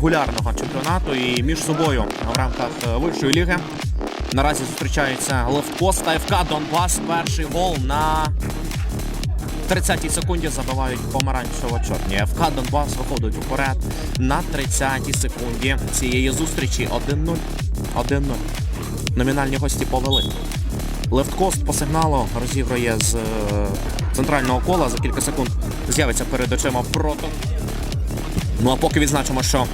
регулярного чемпіонату і між собою в рамках е, вищої ліги. Наразі зустрічаються Левкост та ФК Донбас. Перший гол на 30-й секунді забивають помаранчево-чорні. ФК Донбас виходить уперед на 30-й секунді цієї зустрічі 1-0. 1-0. Номінальні гості повели. Левткост по сигналу розігрує з е, центрального кола. За кілька секунд з'явиться перед очима прото. Ну а поки відзначимо, що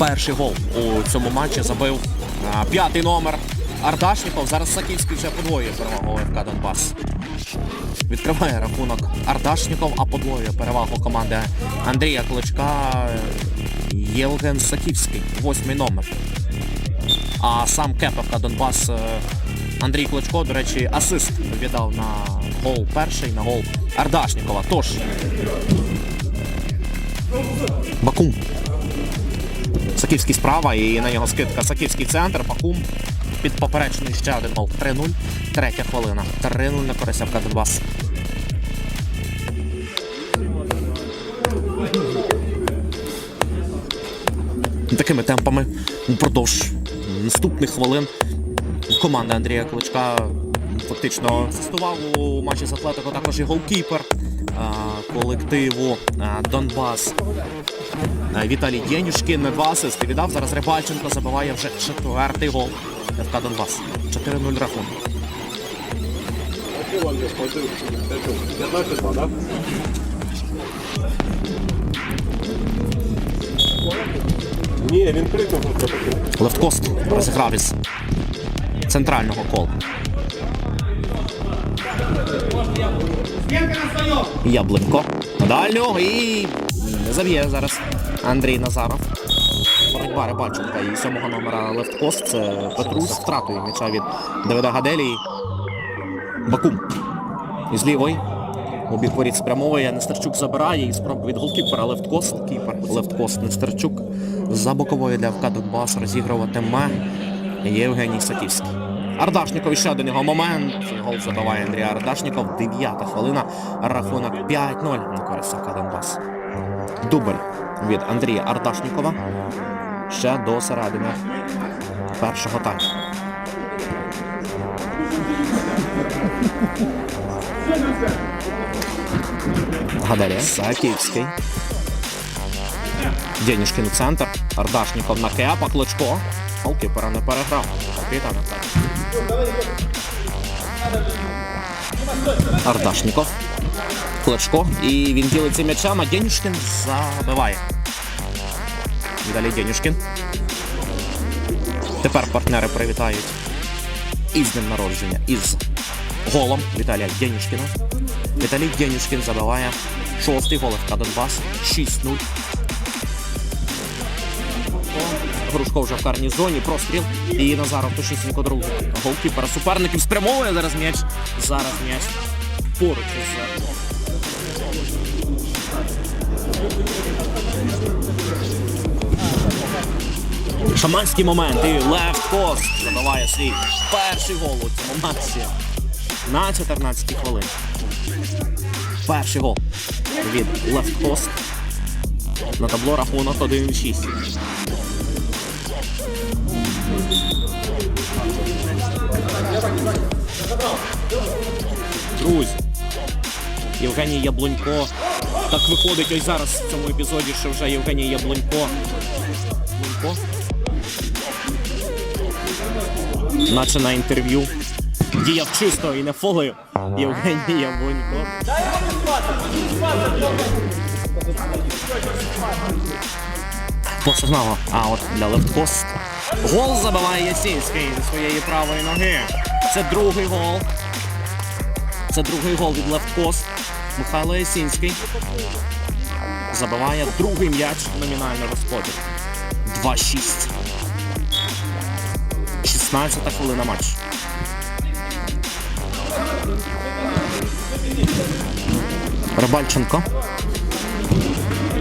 перший гол у цьому матчі забив п'ятий номер Ардашніков. Зараз Саківський вже подвоює перевагу ФК Донбас. Відкриває рахунок Ардашніков, а подвоює перевагу команди Андрія Кличка Євген Саківський, восьмий номер. А сам кепавка Донбас е, Андрій Кличко, до речі, асист віддав на гол перший, на гол Ардашнікова. Тож. Бакум. Саківський справа і на нього скидка. Саківський центр, Бакум. Під поперечний ще один гол. 3-0. Третя хвилина. 3-0 на користь ФК Донбас. Такими темпами впродовж наступних хвилин команда Андрія Кличка фактично асистував у матчі з Атлетико також і голкіпер колективу а, Донбас. Віталій Єнюшкін два асисти віддав. Зараз Рибальченко забиває вже четвертий гол ФК Донбас. 4-0 рахунок. Ні, він крикнув. Левткост розіграв із центрального кола. Яблинко. Дальнього і не заб'є зараз Андрій Назаров. Боротьба Рибальченка і сьомого номера Левткост. Це Петрусь з втратою м'яча від Давида Гаделії. Бакум. Із лівої. У бік воріт спрямовує, Нестерчук забирає і спробу від голкіпера Левткост. Кіпер Левткост Нестерчук. За бокової для ФК Донбас розігруватиме Євгеній Саківський. Ардашніков ще до нього момент. Гол забиває Андрій Ардашніков. Дев'ята хвилина. Рахунок 5-0 на користь ФК Донбас. Дубль від Андрія Ардашнікова. Ще до середини першого тайму. Гадарія. Саківський. Денюшкін центр. Ардашніков на кепа, Клочко. Голкіпера не переграв. Капітан атаки. Ардашніков. Клочко. І він ділиться м'ячем, а Денюшкін забиває. Віталій Денюшкін. Тепер партнери привітають із днем народження, із голом Віталія Денюшкіна. Віталій Денюшкін забиває шостий гол ФК Донбас. 6-0. Грушко вже в карній зоні, простріл. І Назаров точнісінько другий. Голкіпера суперників спрямовує зараз м'яч. Зараз м'яч поруч із. Шаманський момент. І лефт пост забиває свій перший гол у цьому матчі. На 14 хвилин. Перший гол від Left Post. На табло рахунок 1-6. Друзі. Євгеній Яблунько. Так виходить ось зараз в цьому епізоді, що вже Євгеній Яблунько. Яблунько. Наче на інтерв'ю. Діяв чисто і не фолою. Євгеній Яблунько. По сигналу аут для лефткост. Гол забиває Ясінський зі своєї правої ноги. Це другий гол. Це другий гол від лефткост. Михайло Ясінський. Забиває другий м'яч номінально розподіл. 2-6. 16 хвилина матчу. Рибальченко.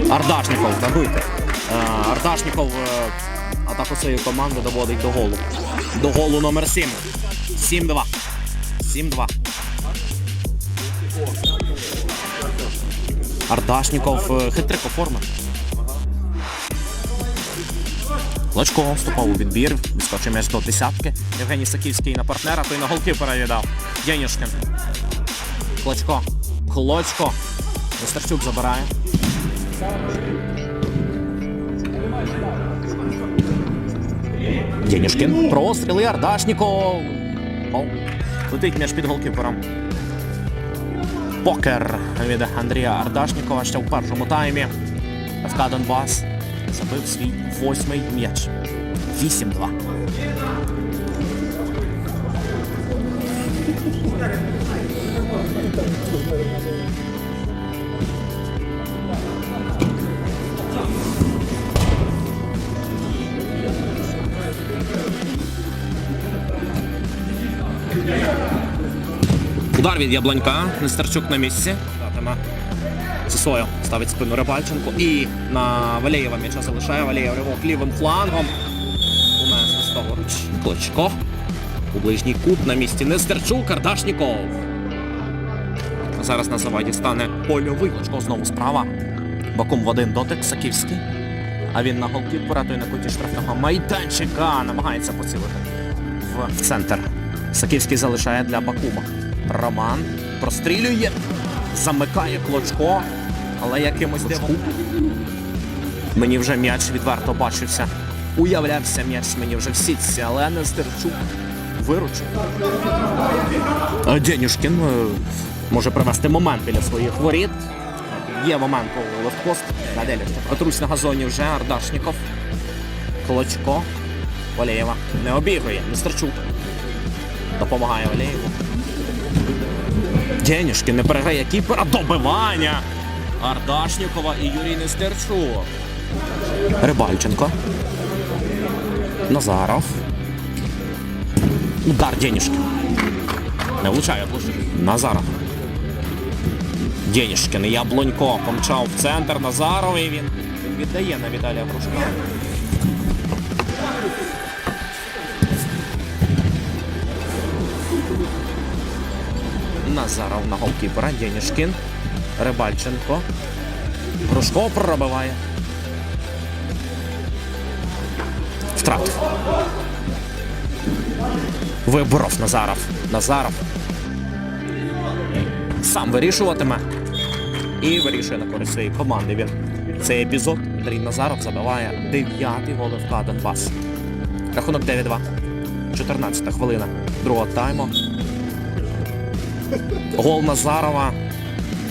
Ардашніков, дагуйте. Е, Ардашніков е, атаку цієї команди доводить до голу. До голу номер 7. 7-2. 7-2. Ардашніков е, хитрик оформив. Клочко вступав у відбір, відскочив м'яч до десятки. Євгеній Саківський на партнера, той на голки перевідав. Янішкин. Клочко. Клочко. Нестерчук забирає. Денішкін. Простріли Ардашніков. О, летить між під голкіпером. Покер від Андрія Ардашнікова ще в першому таймі. ФК Донбас забив свій восьмий м'яч. 8-2. Від Яблонька. Нестерчук на місці. Датиме Сосою ставить спину Рибальченко. І на Валєєва м'яча залишає Валєєв ривок лівим флангом. Унесли стоворуч. Клочко. У ближній кут на місці Нестерчук, Кардашніков. Зараз на заваді стане польовий. Клочко знову справа. Боком в один дотик Саківський. А він на голкіпера, той на куті штрафного майданчика намагається поцілити в центр. Саківський залишає для Бакума. Роман прострілює, замикає клочко, але якимось дивом. Мені вже м'яч відверто бачився. Уявлявся м'яч мені вже в сітці, але Нестерчук виручив. А Денюшкін е, може привести момент біля своїх воріт. Є момент у левпост. Гаделі. Петрусь на газоні вже Ардашніков. Клочко. Валєєва. Не обігрує. Нестерчук. Допомагає Валєєву. Денюшкін не переграє кіпера. Добивання. Ардашнікова і Юрій Нестерчук. Рибальченко. Назаров. Удар Денюшкін. Не влучає площадь. Назаров. Денішкін, Яблонько помчав в центр Назаров і він, віддає на Віталія Грушка. Назаров на голкіпера, Денішкін, Рибальченко. Грушко пробиває. Втратив. Виборов Назаров. Назаров сам вирішуватиме і вирішує на користь своєї команди. Він цей епізод Андрій Назаров забиває дев'ятий гол ФК Донбас. Рахунок 9-2. 14 хвилина другого тайму. Гол Назарова,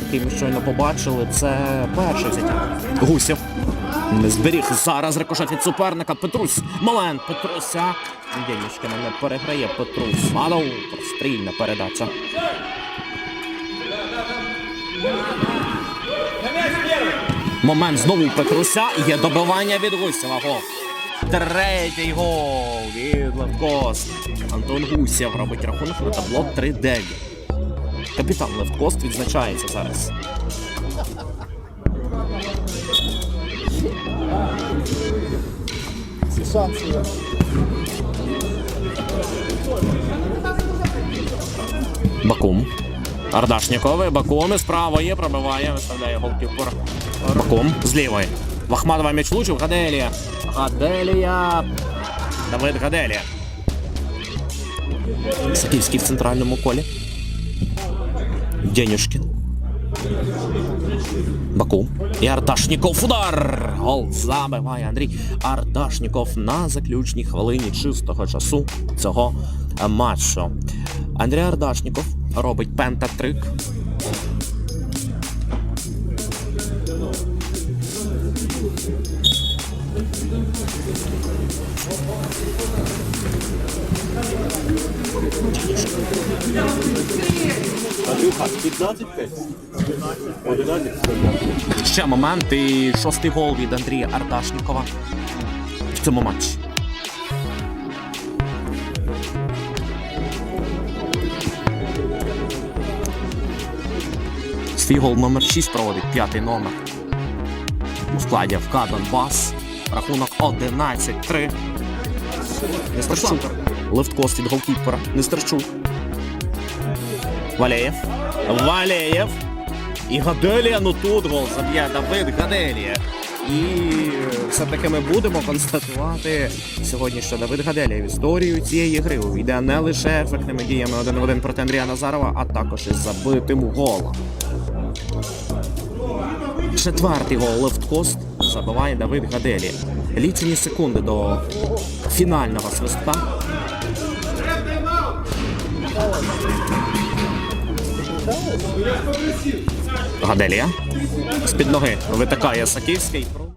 який ми щойно побачили, це перший взяття. Гусєв. Не зберіг зараз рикошет від суперника. Петрусь. Момент Петруся. Денічкина не переграє Петрусь. Манов. Прострільна передача. Момент знову Петруся. Є добивання від Гусєва. Гол. Третій гол від Левкост. Антон Гусєв робить рахунок на табло 3-9. Капітан Левкост відзначається зараз. Шанси є. Бакум. Ардашніковий, Бакум із правої пробиває, виставляє голкіпер. Бакум з лівої. Вахмадова м'яч влучив, Гаделія. Гаделія. Давид Гаделія. Саківський в центральному колі. Денюшкін. Баку. І Ардашніков удар! Гол забиває Андрій Ардашніков на заключній хвилині чистого часу цього матчу. Андрій Ардашніков робить пентатрик. Андрюха, 15-5. 11. Ще момент і шостий гол від Андрія Ардашнікова в цьому матчі. Свій гол номер 6 проводить п'ятий номер. У складі ФК Донбас. Рахунок 11-3. Нестерчук. Левткост від голкіпера. Нестерчук. Валеєв. Валеєв. І Гаделія, ну тут гол заб'є Давид Гаделія. І все-таки ми будемо констатувати сьогодні, що Давид Гаделія в історію цієї гри увійде не лише ефектними діями один в один проти Андрія Назарова, а також із забитим голом. Четвертий гол лефткост забиває Давид Гаделі. Лічені секунди до фінального свистка. Гаделія. З-під ноги витикає Саківський.